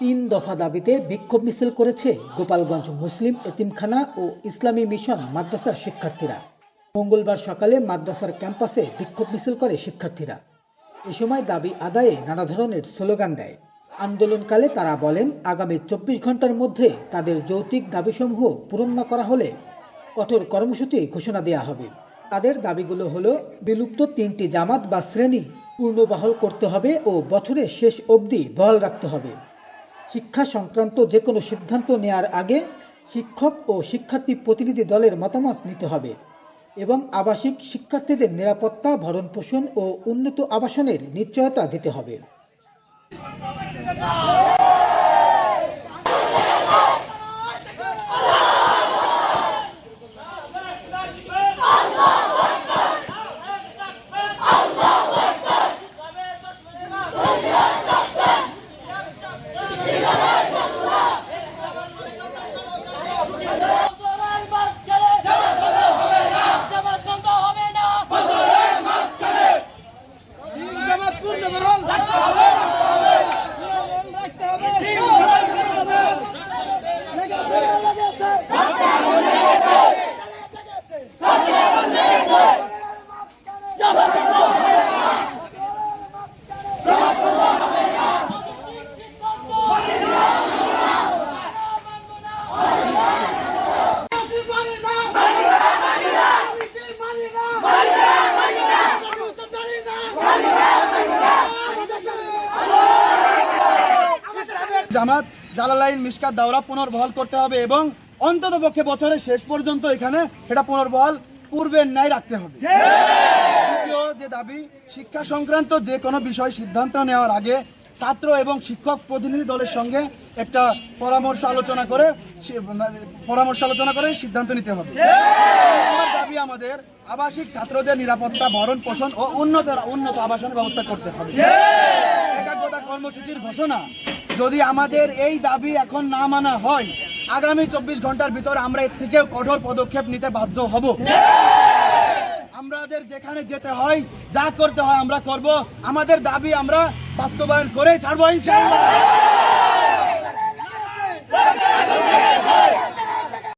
তিন দফা দাবিতে বিক্ষোভ মিছিল করেছে গোপালগঞ্জ মুসলিম এতিমখানা ও ইসলামী মিশন মাদ্রাসার শিক্ষার্থীরা। মঙ্গলবার সকালে মাদ্রাসার ক্যাম্পাসে বিক্ষোভ মিছিল করে শিক্ষার্থীরা। এ সময় দাবি আদায়ে নানা ধরনের স্লোগান দেয়। আন্দোলনকালে তারা বলেন, আগামী চব্বিশ ঘণ্টার মধ্যে তাদের যৌক্তিক দাবিসমূহ পূরণ না করা হলে কঠোর কর্মসূচি ঘোষণা দেওয়া হবে। তাদের দাবিগুলো হলো, বিলুপ্ত তিনটি জামাত বা শ্রেণি পূর্ণবহাল করতে হবে ও বছরের শেষ অবধি বহাল রাখতে হবে। শিক্ষা সংক্রান্ত যে কোনো সিদ্ধান্ত নেয়ার আগে শিক্ষক ও শিক্ষার্থী প্রতিনিধি দলের মতামত নিতে হবে এবং আবাসিক শিক্ষার্থীদের নিরাপত্তা ভরণ পোষণ ও উন্নত আবাসনের নিশ্চয়তা দিতে হবে। জামাত জালালাইন মিসকাত দাওরা পুনর্বহাল করতে হবে এবং অন্তত পক্ষে বছরের শেষ পর্যন্ত এখানে সেটা পুনর্বহাল পূর্বের ন্যায় রাখতে হবে। যে দাবি শিক্ষা সংক্রান্ত যে কোনো বিষয় সিদ্ধান্ত নেওয়ার আগে ছাত্র এবং শিক্ষক প্রতিনিধি দলের সঙ্গে একটা পরামর্শ আলোচনা করে পরামর্শ আলোচনা করে সিদ্ধান্ত নিতে হবে। দাবি আমাদের আবাসিক ছাত্রদের নিরাপত্তা ভরণ পোষণ ও উন্নত উন্নত আবাসন ব্যবস্থা করতে হবে। একাগ্রতা কর্মসূচির ঘোষণা যদি আমাদের এই দাবি এখন না মানা হয়, আগামী চব্বিশ ঘণ্টার ভিতর আমরা এর থেকে কঠোর পদক্ষেপ নিতে বাধ্য হব। আমাদের যেখানে যেতে হয়, যা করতে হয় আমরা করব। আমাদের দাবি আমরা বাস্তবায়ন করে ছাড়বো, ইনশাআল্লাহ।